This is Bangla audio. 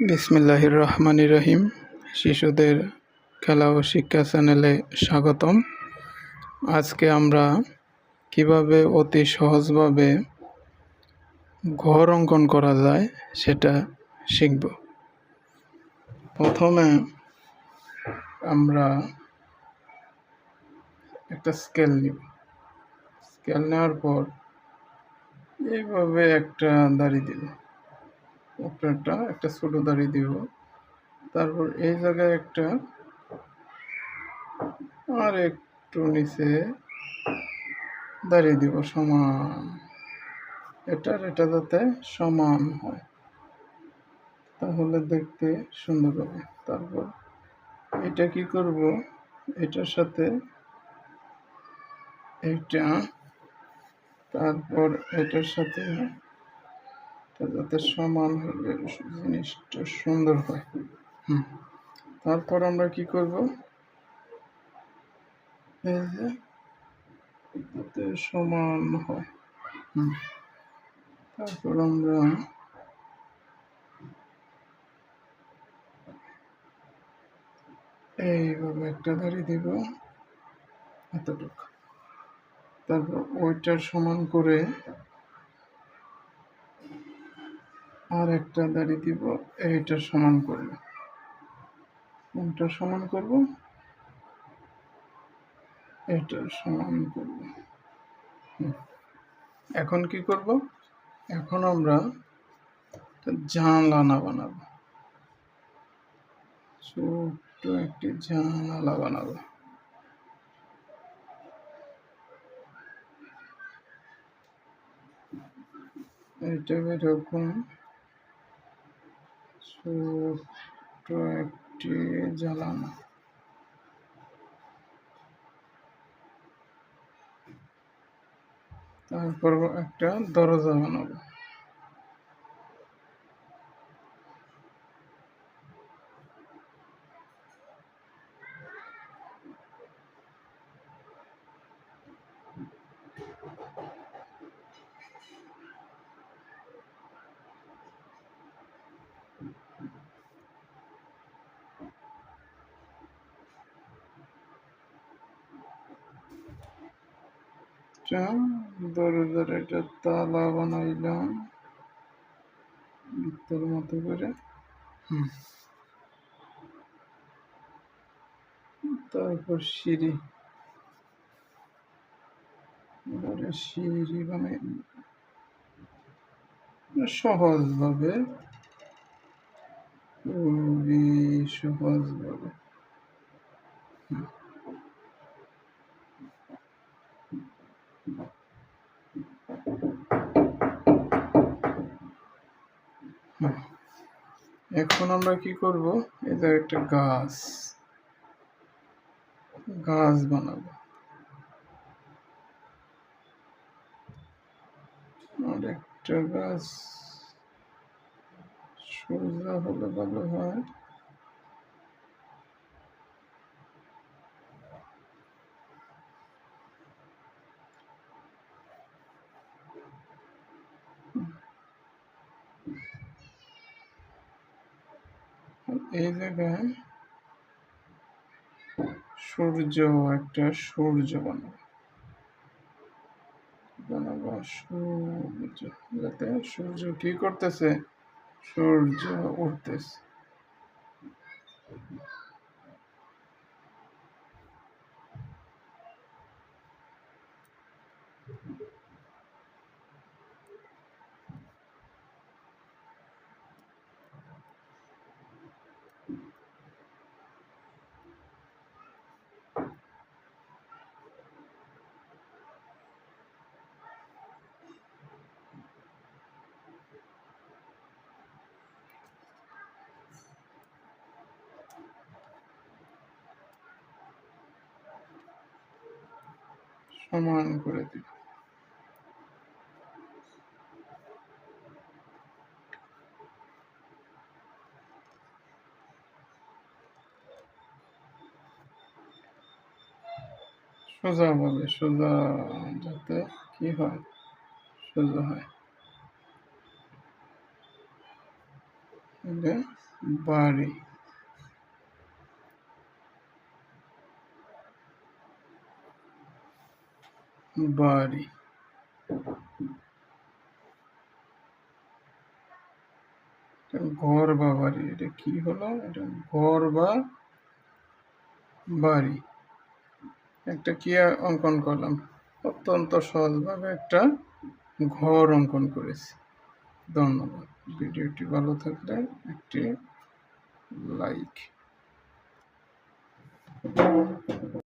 বিসমিল্লাহির রহমান রহিম। শিশুদের খেলা ও শিক্ষা চ্যানেলে স্বাগতম। আজকে আমরা কীভাবে অতি সহজভাবে ঘর অঙ্কন করা যায় সেটা শিখব। প্রথমে আমরা একটা স্কেল নিব। স্কেল নেওয়ার পর এইভাবে একটা দাড়ি দিব উপরেরটা একটা ছোটো দাড়ি দিব। তারপর এই জায়গায় একটা আর একটু নিচে দাঁড়িয়ে দিব সমান। এটার এটা যাতে সমান হয়। তাহলে দেখতে সুন্দর হবে। তারপর এটা কি করব? এটার সাথে এটা তারপর এটার সাথে যাতে সমান হলে জিনিসটা সুন্দর হয়। হুম। তারপর আমরা কি করব? যাতে সমান হয়। হুম। তারপর আমরা এইভাবে একটা ধারি দিব। এতটুকু। তারপর ওইটার সমান করে আর একটা দাড়ি দিব এইটার সমান করব। কোনটার সমান করব? এটার সমান করব। এখন কি করব? এখন আমরা জানলানা বানাবো। ছোট্ট একটি জানালা বানাবো। এটা এরকম ছোট্ট একটি জ্বালানো। তারপর একটা দরজা বানাবো। একটা দরজার একটা তালা বানাইলাম ভিতর মতো করে। তারপর সিঁড়ি। সিঁড়ি বানাই সহজভাবে। খুবই সহজভাবে। হুম। এখন আমরা কি করব? এটা একটা গাছ। গাছ বানাবো। একটা গাছ। সোজা হলে ভালো হয়। এই জায়গায় সূর্য একটা সূর্য বানাবো। সূর্য। যাতে সূর্য কি করতেছে? সূর্য উঠতেছে সমান করে দিব সোজা বলে সোজা যাতে কি হয়? সোজা হয়। বাড়ি। এটা ঘর বা বাড়ি, এটা কি হলো? এটা ঘর বা বাড়ি। একটা কি অঙ্কন করলাম? অত্যন্ত সহজভাবে একটা ঘর অঙ্কন করেছি। ধন্যবাদ। ভিডিওটি ভালো থাকলে একটি লাইক।